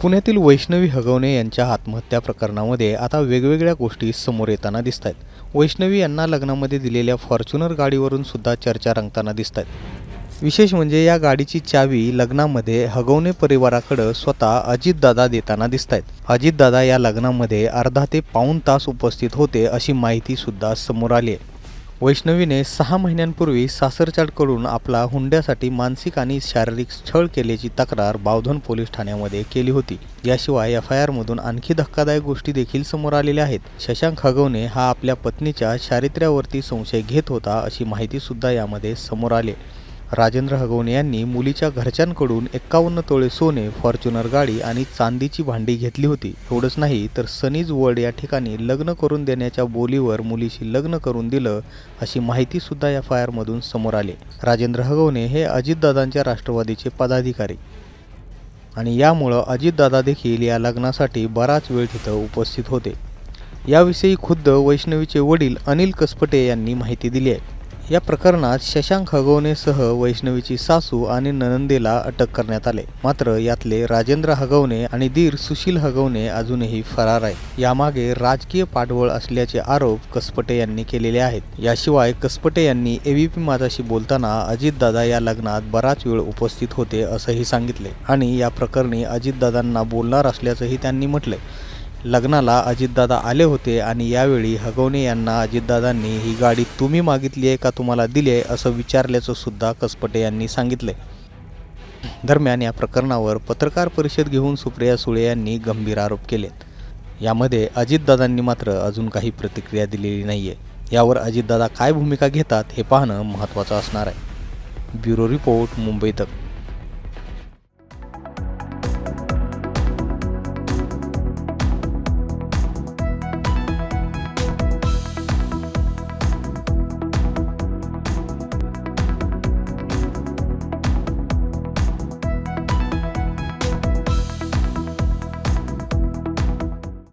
पुण्यातील वैष्णवी हगवणे यांच्या आत्महत्या प्रकरणामध्ये आता वेगवेगळ्या गोष्टी समोर येताना दिसत आहेत वैष्णवी यांना लग्नामध्ये दिलेल्या फॉर्च्युनर गाडीवरून सुद्धा चर्चा रंगताना दिसत आहेत विशेष म्हणजे या गाडीची चावी लग्नामध्ये हगवणे परिवाराकडं स्वतः अजितदादा देताना दिसत आहेत अजितदादा या लग्नामध्ये अर्धा ते पाऊण तास उपस्थित होते अशी माहिती सुद्धा समोर आली आहे वैष्णवीने सहा महिन्यांपूर्वी सासरच्याकडून आपला हुंड्यासाठी मानसिक आणि शारीरिक छळ केल्याची तक्रार बावधन पोलीस ठाण्यामध्ये केली होती. याशिवाय एफ आय आरमधून आणखी धक्कादायक गोष्टी देखील समोर आलेल्या आहेत. शशांक खगवणे हा आपल्या पत्नीच्या चारित्र्यावरती संशय घेत होता अशी माहिती सुद्धा यामध्ये समोर आली. राजेंद्र हगवणे यांनी मुलीच्या घरच्यांकडून एक्कावन्न तोळे सोने फॉर्च्युनर गाडी आणि चांदीची भांडी घेतली होती. एवढंच नाही तर सनीज वर्ड या ठिकाणी लग्न करून देण्याच्या बोलीवर मुलीशी लग्न करून दिलं अशी माहिती सुद्धा एफ आय आरमधून समोर आली. राजेंद्र हगवणे हे अजितदादांच्या राष्ट्रवादीचे पदाधिकारी. आणि यामुळं अजितदादा देखील या लग्नासाठी बराच वेळ तिथं उपस्थित होते. याविषयी खुद्द वैष्णवीचे वडील अनिल कसपटे यांनी माहिती दिली आहे. या प्रकरणात शशांक हगवणेसह वैष्णवीची सासू आणि ननंदेला अटक करण्यात आले. मात्र यातले राजेंद्र हगवणे आणि दीर सुशील हगवणे अजूनही फरार आहे यामागे राजकीय पाठबळ असल्याचे आरोप कसपटे यांनी केलेले आहेत. याशिवाय कसपटे यांनी एबीपी माझाशी बोलताना अजितदादा या लग्नात बराच वेळ उपस्थित होते असंही सांगितले आणि या प्रकरणी अजितदादांना बोलणार असल्याचंही त्यांनी म्हटलंय. लग्नाला अजितदादा आले होते आणि यावेळी हगवणे यांना अजितदादांनी ही गाडी तुम्ही मागितली आहे का तुम्हाला दिली आहे? असं विचारल्याचं सुद्धा कसपटे यांनी सांगितलंय. दरम्यान या प्रकरणावर पत्रकार परिषद घेऊन सुप्रिया सुळे यांनी गंभीर आरोप केलेत. यामध्ये अजितदादांनी मात्र अजून काही प्रतिक्रिया दिलेली नाही आहे यावर अजितदादा काय भूमिका घेतात हे पाहणं महत्त्वाचं असणार आहे. ब्युरो रिपोर्ट मुंबई तक.